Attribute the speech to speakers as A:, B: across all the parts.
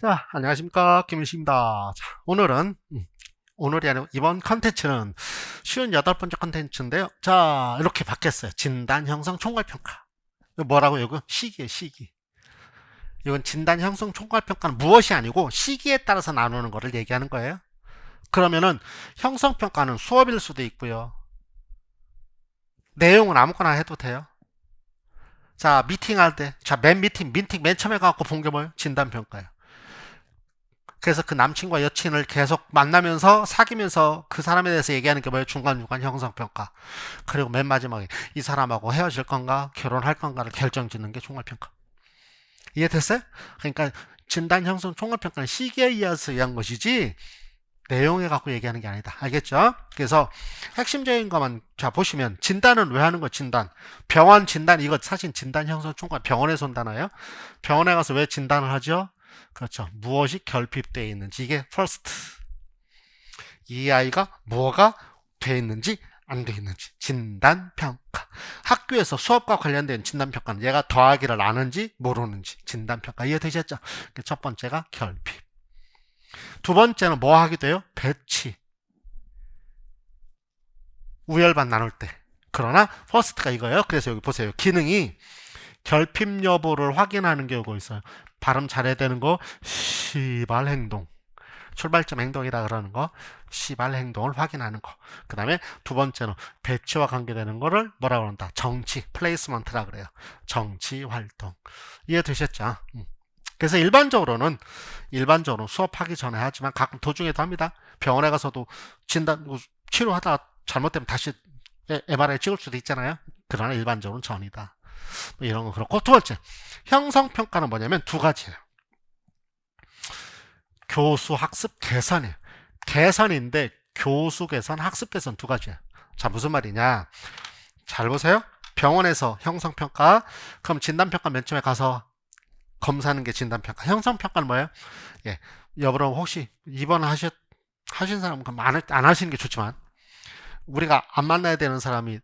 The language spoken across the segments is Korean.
A: 자, 안녕하십니까. 김일식입니다. 자, 오늘은, 음, 오늘이 아니고 이번 컨텐츠는 쉬운 여덟 번째 컨텐츠인데요. 자, 이렇게 바뀌었어요. 진단, 형성, 총괄평가. 뭐라고, 이거? 시기예요, 시기. 이건 진단, 형성, 총괄평가는 무엇이 아니고 시기에 따라서 나누는 거를 얘기하는 거예요. 그러면은 형성평가는 수업일 수도 있고요. 내용은 아무거나 해도 돼요. 자, 미팅할 때, 자, 맨 미팅, 미팅 맨 처음에 가갖고 본 게 뭐예요? 진단평가예요. 그래서 그 남친과 여친을 계속 만나면서 사귀면서 그 사람에 대해서 얘기하는 게 뭐예요? 중간중간 형성평가. 그리고 맨 마지막에 이 사람하고 헤어질 건가, 결혼할 건가를 결정 짓는 게 총괄평가. 이해됐어요? 그러니까 진단 형성 총괄평가는 시기에 의해서 의한 것이지, 내용에 갖고 얘기하는 게 아니다. 알겠죠? 그래서 핵심적인 것만 자 보시면 진단은 왜 하는 거 진단? 병원 진단 이거 사실 진단 형성 총괄 병원에서 온다나요? 병원에 가서 왜 진단을 하죠? 그렇죠. 무엇이 결핍되어 있는지 이게 first. 이 아이가 뭐가 돼 있는지 안 돼 있는지 진단 평가. 학교에서 수업과 관련된 진단 평가는 얘가 더하기를 아는지 모르는지 진단 평가 이해되셨죠? 첫 번째가 결핍. 두 번째는 뭐 하게 돼요? 배치. 우열반 나눌 때. 그러나 퍼스트가 이거예요. 그래서 여기 보세요. 기능이 결핍 여부를 확인하는 게 요거 있어요. 발음 잘해야 되는 거 시발 행동. 출발점 행동이라 그러는 거 시발 행동을 확인하는 거. 그 다음에 두 번째는 배치와 관계되는 거를 뭐라고 그런다? 정치, 플레이스먼트라 그래요. 정치 활동. 이해되셨죠? 음. 그래서 일반적으로는 일반적으로 수업하기 전에 하지만 가끔 도중에도 합니다. 병원에 가서도 진단 뭐 치료하다 잘못되면 다시 MRI 찍을 수도 있잖아요. 그러나 일반적으로는 전이다. 뭐 이런 거 그렇고 두 번째 형성평가는 뭐냐면 두 가지예요. 교수 학습 개선이에요. 개선인데 교수 개선, 학습 개선 두 가지예요. 자 무슨 말이냐? 잘 보세요. 병원에서 형성평가 그럼 진단평가 맨 처음에 가서 검사하는 게 진단평가. 형성평가는 뭐예요? 예. 여러분 혹시 입원하셨 하신 사람은 그럼 안, 안 하시는 게 좋지만 우리가 안 만나야 되는 사람이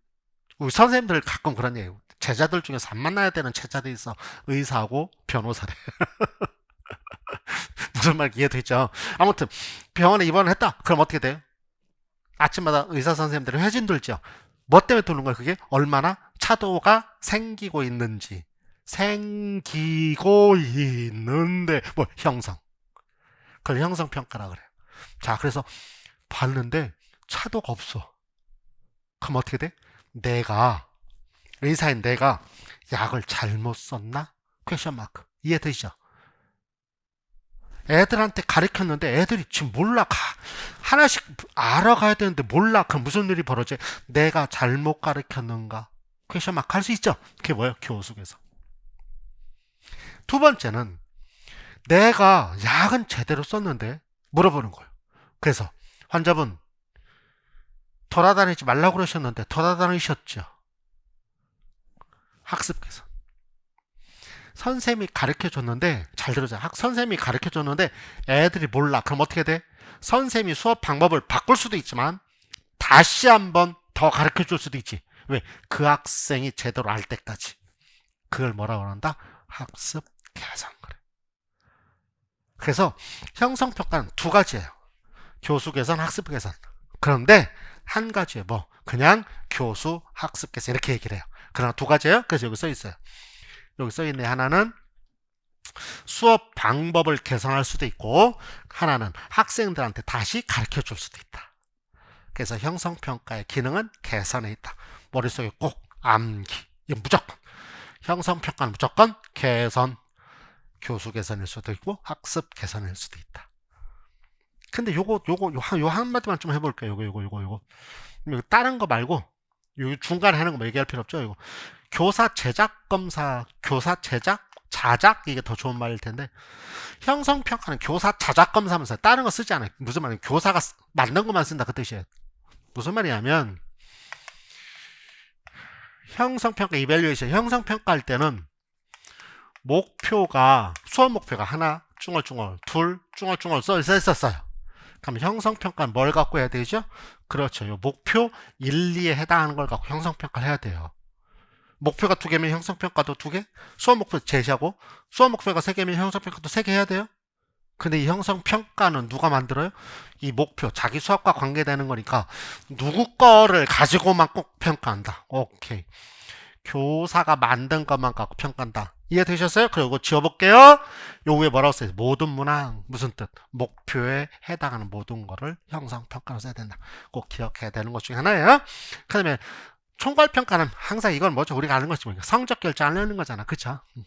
A: 우리 선생님들 가끔 그런 얘기예요. 제자들 중에서 안 만나야 되는 제자들이 있어. 의사하고 변호사래. 무슨 말 이해되죠? 아무튼 병원에 입원을 했다. 그럼 어떻게 돼요? 아침마다 의사 선생님들이 회진 들죠. 뭐 때문에 도는 거예요? 그게 얼마나 차도가 생기고 있는지. 생기고 있는데 뭐 형성. 그걸 형성 평가라 그래요. 자, 그래서 봤는데 차도가 없어. 그럼 어떻게 돼? 내가 의사인 내가 약을 잘못 썼나? 퀘션 마크. 이해되시죠? 애들한테 가르쳤는데 애들이 지금 몰라. 가, 하나씩 알아가야 되는데 몰라. 그럼 무슨 일이 벌어져? 내가 잘못 가르쳤는가? 퀘션 마크 할 수 있죠? 그게 뭐예요? 교수에서. 두 번째는 내가 약은 제대로 썼는데 물어보는 거예요. 그래서 환자분 돌아다니지 말라고 그러셨는데 돌아다니셨죠. 학습 개선. 선생님이 가르쳐 줬는데 잘 들으세요. 학 선생님이 가르쳐 줬는데 애들이 몰라. 그럼 어떻게 돼? 선생님이 수업 방법을 바꿀 수도 있지만 다시 한번 더 가르쳐 줄 수도 있지. 왜? 그 학생이 제대로 알 때까지. 그걸 뭐라고 그런다? 학습 개선 그래. 그래서 형성 평가는 두 가지예요. 교수 개선, 학습 개선. 그런데 한 가지에 뭐 그냥 교수 학습 개선 이렇게 얘기를 해요. 그러나 두 가지예요. 그래서 여기 써 있어요. 여기 써 있네. 하나는 수업 방법을 개선할 수도 있고 하나는 학생들한테 다시 가르쳐 줄 수도 있다. 그래서 형성 평가의 기능은 개선에 있다. 머릿속에 꼭 암기. 이건 무조건 형성 평가는 무조건 개선 교수 개선일 수도 있고 학습 개선일 수도 있다. 근데 요거 요거 요 한 요 한마디만 좀 해볼게요. 요거 요거 요거 요거 다른 거 말고 요 중간에 하는 거뭐 얘기할 필요 없죠. 이거 교사 제작 검사, 교사 제작 자작 이게 더 좋은 말일 텐데 형성 평가는 교사 자작 검사면서 다른 거 쓰지 않아요. 무슨 말이냐? 교사가 만든 것만 쓴다 그 뜻이에요. 무슨 말이냐면 형성 평가 이벨리에이션 형성 평가할 때는 목표가 수업 목표가 하나 쭈얼쭈얼 둘 쭈얼쭈얼 써 있었어요. 그럼 형성평가는 뭘 갖고 해야 되죠? 그렇죠. 요 목표 1, 2에 해당하는 걸 갖고 형성평가를 해야 돼요. 목표가 두 개면 형성평가도 두 개? 수업 목표 제시하고 수업 목표가 세 개면 형성평가도 세 개 해야 돼요? 근데 이 형성 평가는 누가 만들어요? 이 목표, 자기 수업과 관계되는 거니까 누구 거를 가지고만 꼭 평가한다. 오케이. 교사가 만든 것만 갖고 평가한다. 이해되셨어요? 그리고 지워볼게요. 요 위에 뭐라고 써요? 모든 문항. 무슨 뜻? 목표에 해당하는 모든 거를 형성평가로 써야 된다. 꼭 기억해야 되는 것 중에 하나예요. 그 다음에 총괄평가는 항상 이건 뭐죠? 우리가 아는 것이 뭐냐? 성적 결정하는 거잖아. 그쵸? 음.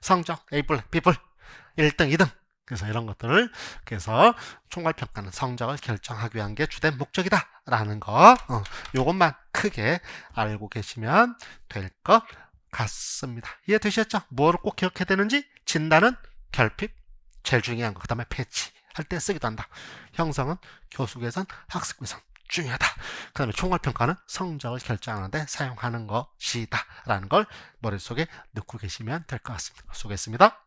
A: 성적, A뿔, B뿔, 1등, 2등. 그래서 이런 것들을 그래서 총괄평가는 성적을 결정하기 위한 게 주된 목적이다 라는 거 어, 요것만 크게 알고 계시면 될 것 같습니다. 이해되셨죠? 뭐를 꼭 기억해야 되는지? 진단은 결핍. 제일 중요한 거. 그 다음에 패치. 할 때 쓰기도 한다. 형성은 교수 개선 학습 개선 중요하다. 그 다음에 총괄평가는 성적을 결정하는데 사용하는 것이다 라는 걸 머릿속에 넣고 계시면 될 것 같습니다. 수고했습니다